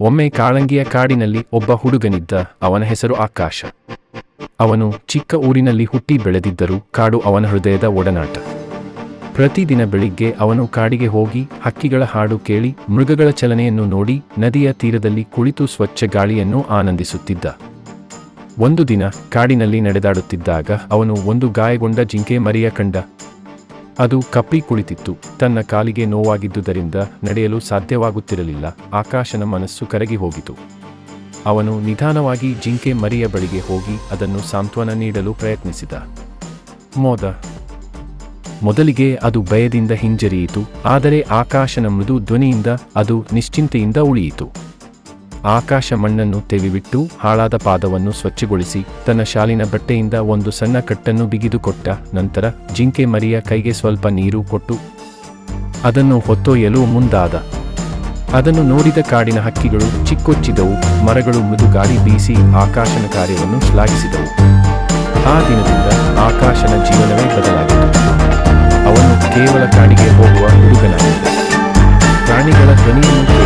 ಒಮ್ಮೆ ಕಾಳಂಗಿಯ ಕಾಡಿನಲ್ಲಿ ಒಬ್ಬ ಹುಡುಗನಿದ್ದ ಅವನ ಹೆಸರು ಆಕಾಶ. ಅವನು ಚಿಕ್ಕ ಊರಿನಲ್ಲಿ ಹುಟ್ಟಿ ಬೆಳೆದಿದ್ದರೂ ಕಾಡು ಅವನ ಹೃದಯದ ಒಡನಾಟ. ಪ್ರತಿದಿನ ಬೆಳಿಗ್ಗೆ ಅವನು ಕಾಡಿಗೆ ಹೋಗಿ ಹಕ್ಕಿಗಳ ಹಾಡು ಕೇಳಿ ಮೃಗಗಳ ಚಲನೆಯನ್ನು ನೋಡಿ ನದಿಯ ತೀರದಲ್ಲಿ ಕುಳಿತು ಸ್ವಚ್ಛ ಗಾಳಿಯನ್ನು ಆನಂದಿಸುತ್ತಿದ್ದ. ಒಂದು ದಿನ ಕಾಡಿನಲ್ಲಿ ನಡೆದಾಡುತ್ತಿದ್ದಾಗ ಅವನು ಒಂದು ಗಾಯಗೊಂಡ ಜಿಂಕೆ ಮರಿಯ ಕಂಡ. ಅದು ಕಪ್ಪಿ ಕುಳಿತಿತ್ತು. ತನ್ನ ಕಾಲಿಗೆ ನೋವಾಗಿದ್ದುದರಿಂದ ನಡೆಯಲು ಸಾಧ್ಯವಾಗುತ್ತಿರಲಿಲ್ಲ. ಆಕಾಶನ ಮನಸ್ಸು ಕರಗಿ ಹೋಗಿತು. ಅವನು ನಿಧಾನವಾಗಿ ಜಿಂಕೆ ಮರಿಯ ಬಳಿಗೆ ಹೋಗಿ ಅದನ್ನು ಸಾಂತ್ವನ ನೀಡಲು ಪ್ರಯತ್ನಿಸಿದ. ಮೋದ, ಮೊದಲಿಗೆ ಅದು ಭಯದಿಂದ ಹಿಂಜರಿಯಿತು, ಆದರೆ ಆಕಾಶನ ಮೃದು ಧ್ವನಿಯಿಂದ ಅದು ನಿಶ್ಚಿಂತೆಯಿಂದ ಉಳಿಯಿತು. ಆಕಾಶ ಮಣ್ಣನ್ನು ತೆವಿಬಿಟ್ಟು ಹಾಳಾದ ಪಾದವನ್ನು ಸ್ವಚ್ಛಗೊಳಿಸಿ ತನ್ನ ಶಾಲಿನ ಬಟ್ಟೆಯಿಂದ ಒಂದು ಸಣ್ಣ ಕಟ್ಟನ್ನು ಬಿಗಿದುಕೊಟ್ಟ ನಂತರ ಜಿಂಕೆ ಮರಿಯ ಕೈಗೆ ಸ್ವಲ್ಪ ನೀರು ಕೊಟ್ಟು ಅದನ್ನು ಹೊತ್ತೊಯ್ಯಲು ಮುಂದಾದ. ಅದನ್ನು ನೋಡಿದ ಕಾಡಿನ ಹಕ್ಕಿಗಳು ಚಿಕ್ಕೊಚ್ಚಿದವು, ಮರಗಳು ಮೃದು ಗಾಳಿ ಬೀಸಿ ಆಕಾಶನ ಕಾರ್ಯವನ್ನು ಶ್ಲಾಘಿಸಿದವು. ಆ ದಿನದಿಂದ ಆಕಾಶನ ಜೀವನವೇ ಬದಲಾಗಿತ್ತು. ಅವನು ಕೇವಲ ಕಾಡಿಗೆ ಹೋಗುವ ಹುಡುಗನಾಗಿದ್ದ. ಪ್ರಾಣಿಗಳ ಧ್ವನಿಯನ್ನು